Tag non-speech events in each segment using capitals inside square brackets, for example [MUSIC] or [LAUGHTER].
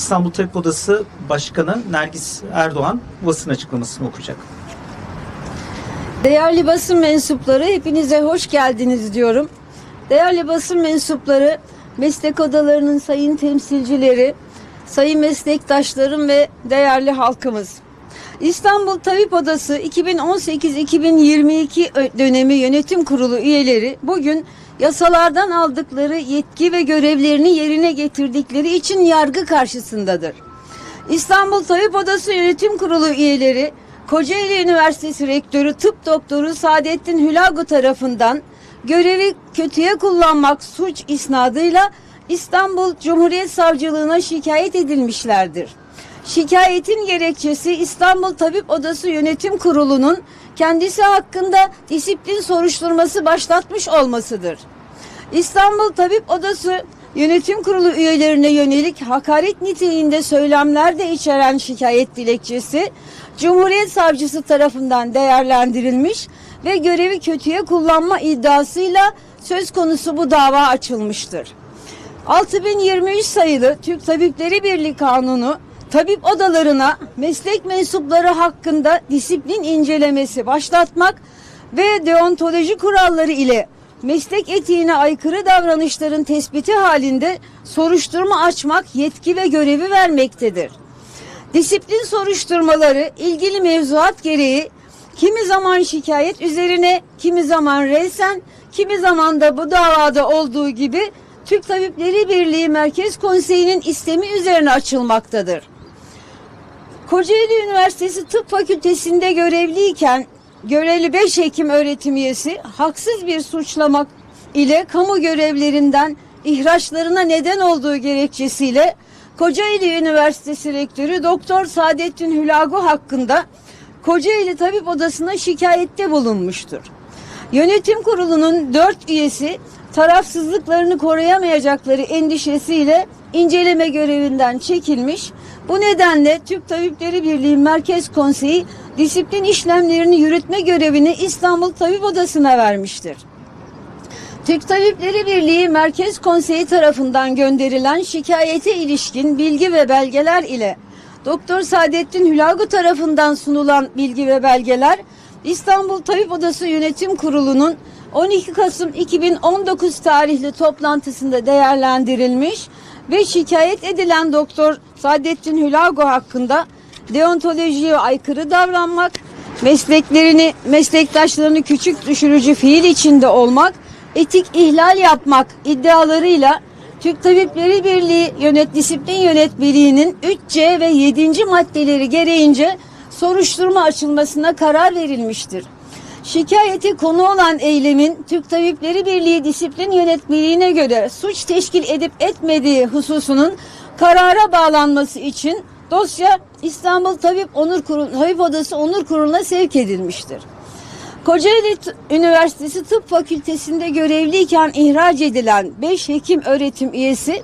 İstanbul Tabip Odası Başkanı Nergis Erdoğan basın açıklamasını okuyacak. Değerli basın mensupları hepinize hoş geldiniz diyorum. Değerli basın mensupları, meslek odalarının sayın temsilcileri, sayın meslektaşlarım ve değerli halkımız. İstanbul Tabip Odası 2018-2022 dönemi yönetim kurulu üyeleri bugün yasalardan aldıkları yetki ve görevlerini yerine getirdikleri için yargı karşısındadır. İstanbul Tabip Odası Yönetim Kurulu üyeleri Kocaeli Üniversitesi Rektörü Tıp Doktoru Saadettin Hülagu tarafından görevi kötüye kullanmak suç isnadıyla İstanbul Cumhuriyet Savcılığına şikayet edilmişlerdir. Şikayetin gerekçesi İstanbul Tabip Odası Yönetim Kurulu'nun kendisi hakkında disiplin soruşturması başlatmış olmasıdır. İstanbul Tabip Odası Yönetim Kurulu üyelerine yönelik hakaret niteliğinde söylemler de içeren şikayet dilekçesi Cumhuriyet Savcısı tarafından değerlendirilmiş ve görevi kötüye kullanma iddiasıyla söz konusu bu dava açılmıştır. 6023 sayılı Türk Tabipleri Birliği Kanunu tabip odalarına meslek mensupları hakkında disiplin incelemesi başlatmak ve deontoloji kuralları ile meslek etiğine aykırı davranışların tespiti halinde soruşturma açmak yetki ve görevi vermektedir. Disiplin soruşturmaları ilgili mevzuat gereği kimi zaman şikayet üzerine, kimi zaman reysen, kimi zaman da bu davada olduğu gibi Türk Tabipleri Birliği Merkez Konseyi'nin istemi üzerine açılmaktadır. Kocaeli Üniversitesi Tıp Fakültesi'nde görevliyken görevli 5 hekim öğretim üyesi haksız bir suçlamak ile kamu görevlerinden ihraçlarına neden olduğu gerekçesiyle Kocaeli Üniversitesi Rektörü Doktor Saadettin Hülagu hakkında Kocaeli Tabip Odası'na şikayette bulunmuştur. Yönetim kurulunun dört üyesi tarafsızlıklarını koruyamayacakları endişesiyle inceleme görevinden çekilmiş. Bu nedenle Türk Tabipleri Birliği Merkez Konseyi disiplin işlemlerini yürütme görevini İstanbul Tabip Odası'na vermiştir. Türk Tabipleri Birliği Merkez Konseyi tarafından gönderilen şikayete ilişkin bilgi ve belgeler ile Doktor Saadettin Hülagu tarafından sunulan bilgi ve belgeler İstanbul Tabip Odası Yönetim Kurulu'nun 12 Kasım 2019 tarihli toplantısında değerlendirilmiş ve şikayet edilen Doktor Saadettin Hülagu hakkında deontolojiye aykırı davranmak, mesleklerini, meslektaşlarını küçük düşürücü fiil içinde olmak, etik ihlal yapmak iddialarıyla Türk Tabipleri Birliği Yönet Disiplin Yönetmeliği'nin 3C ve 7. maddeleri gereğince soruşturma açılmasına karar verilmiştir. Şikayeti konu olan eylemin Türk Tabipleri Birliği Disiplin Yönetmeliğine göre suç teşkil edip etmediği hususunun karara bağlanması için dosya İstanbul Tabip Onur Kurulu, Tabip Odası Onur Kurulu'na sevk edilmiştir. Kocaeli Üniversitesi Tıp Fakültesi'nde görevliyken ihraç edilen 5 hekim öğretim üyesi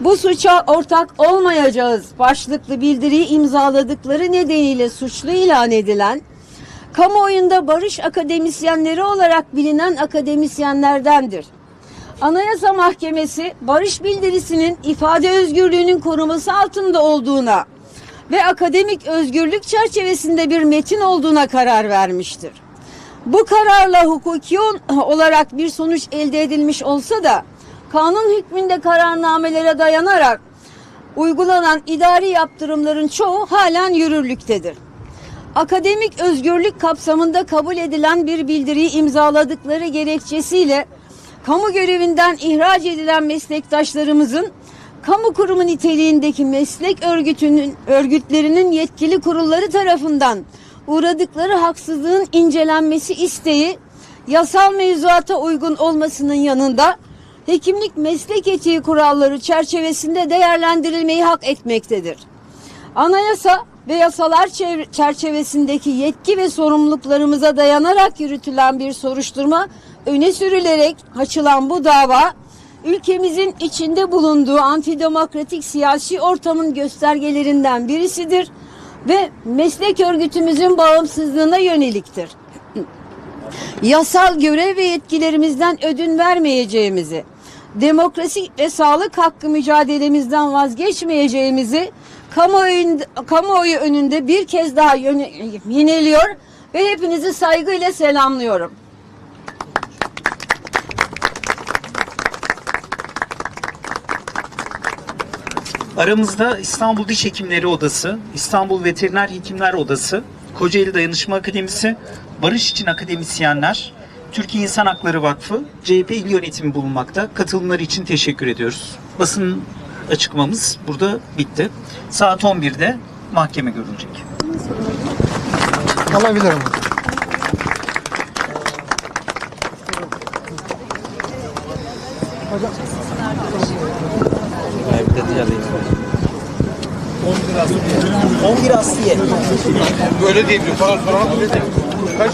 bu suça ortak olmayacağız başlıklı bildiriyi imzaladıkları nedeniyle suçlu ilan edilen kamuoyunda barış akademisyenleri olarak bilinen akademisyenlerdendir. Anayasa Mahkemesi barış bildirisinin ifade özgürlüğünün koruması altında olduğuna ve akademik özgürlük çerçevesinde bir metin olduğuna karar vermiştir. Bu kararla hukuki [CLEARS THROAT] olarak bir sonuç elde edilmiş olsa da kanun hükmünde kararnamelere dayanarak uygulanan idari yaptırımların çoğu halen yürürlüktedir. Akademik özgürlük kapsamında kabul edilen bir bildiriyi imzaladıkları gerekçesiyle kamu görevinden ihraç edilen meslektaşlarımızın kamu kurumu niteliğindeki meslek örgütünün örgütlerinin yetkili kurulları tarafından uğradıkları haksızlığın incelenmesi isteği yasal mevzuata uygun olmasının yanında hekimlik meslek etiği kuralları çerçevesinde değerlendirilmeyi hak etmektedir. Anayasa ve yasalar çerçevesindeki yetki ve sorumluluklarımıza dayanarak yürütülen bir soruşturma öne sürülerek açılan bu dava ülkemizin içinde bulunduğu antidemokratik siyasi ortamın göstergelerinden birisidir ve meslek örgütümüzün bağımsızlığına yöneliktir. [CLEARS THROAT] Yasal görev ve yetkilerimizden ödün vermeyeceğimizi, demokrasi ve sağlık hakkı mücadelemizden vazgeçmeyeceğimizi kamuoyu, önünde bir kez daha yineliyor ve hepinizi saygıyla selamlıyorum. Aramızda İstanbul Diş Hekimleri Odası, İstanbul Veteriner Hekimler Odası, Kocaeli Dayanışma Akademisi, Barış İçin Akademisyenler, Türkiye İnsan Hakları Vakfı, CHP İl Yönetimi bulunmakta. Katılımları için teşekkür ediyoruz. Basın açıklamamız burada bitti. Saat 11'de mahkeme görülecek. Alabilirim. Asliye. Böyle değil. Para sorana kaç